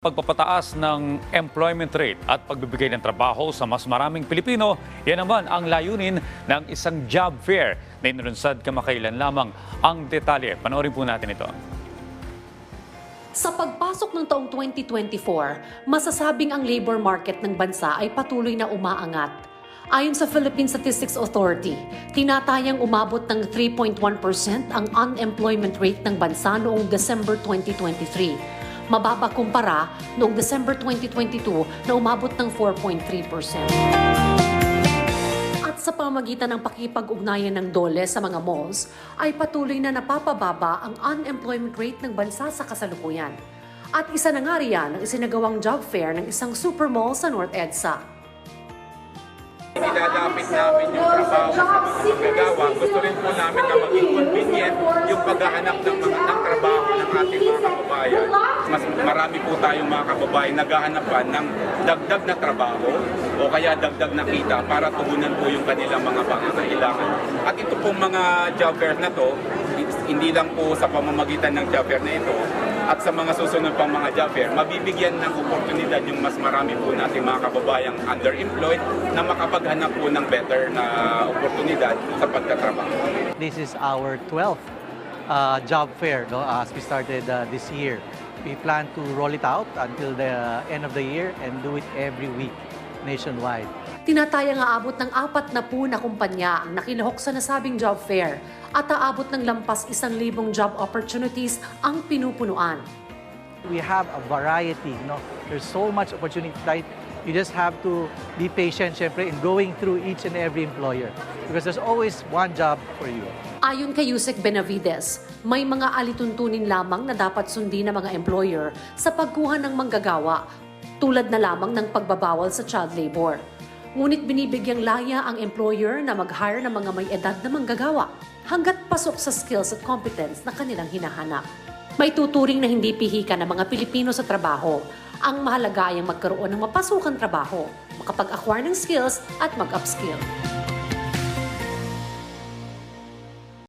Pagpapataas ng employment rate at pagbibigay ng trabaho sa mas maraming Pilipino, yan naman ang layunin ng isang job fair na inilunsad kamakailan lamang ang detalye. Panoorin po natin ito. Sa pagpasok ng taong 2024, masasabing ang labor market ng bansa ay patuloy na umaangat. Ayon sa Philippine Statistics Authority, tinatayang umabot ng 3.1% ang unemployment rate ng bansa noong December 2023. Mababa kumpara noong December 2022 na umabot ng 4.3%. At sa pamagitan ng pakipag-ugnayan ng DOLE sa mga malls, ay patuloy na napapababa ang unemployment rate ng bansa sa kasalukuyan. At isa na nga riyan ang isinagawang job fair ng isang supermall sa North EDSA. Nilalapit namin yung trabaho sa mga manggagawa. Gusto rin po namin na maging convenient yung paghahanap ng mga ng trabaho ng ating mga kababayan. Mas marami po tayong mga kababayan naghahanap pa ng dagdag na trabaho o kaya dagdag na kita para tugunan po yung kanilang mga pangangailangan. At ito pong mga job fair na to, hindi lang po sa pamamagitan ng job fair na ito, at sa mga susunod pang mga job fair, mabibigyan ng oportunidad yung mas marami po nating mga kababayang underemployed na makapaghanap po ng better na oportunidad sa pagtatrabaho. This is our 12th uh, job fair no, as we started uh, this year. We plan to roll it out until the end of the year and do it every week nationwide. Tinatayang aabot ng apat na po na kumpanya ang nakilahok sa nasabing job fair at aabot ng lampas isang libong job opportunities ang pinupunuan. We have a variety. No? There's so much opportunity. You just have to be patient, syempre, in going through each and every employer because there's always one job for you. Ayon kay Yusek Benavides, may mga alituntunin lamang na dapat sundin ng mga employer sa pagkuha ng manggagawa, tulad na lamang ng pagbabawal sa child labor. Ngunit binibigyang laya ang employer na mag-hire ng mga may edad na manggagawa hanggat pasok sa skills at competence na kanilang hinahanap. May tuturing na hindi pihika ng mga Pilipino sa trabaho. Ang mahalaga ay magkaroon ng mapasukang trabaho, makapag-acquire ng skills at mag-upskill.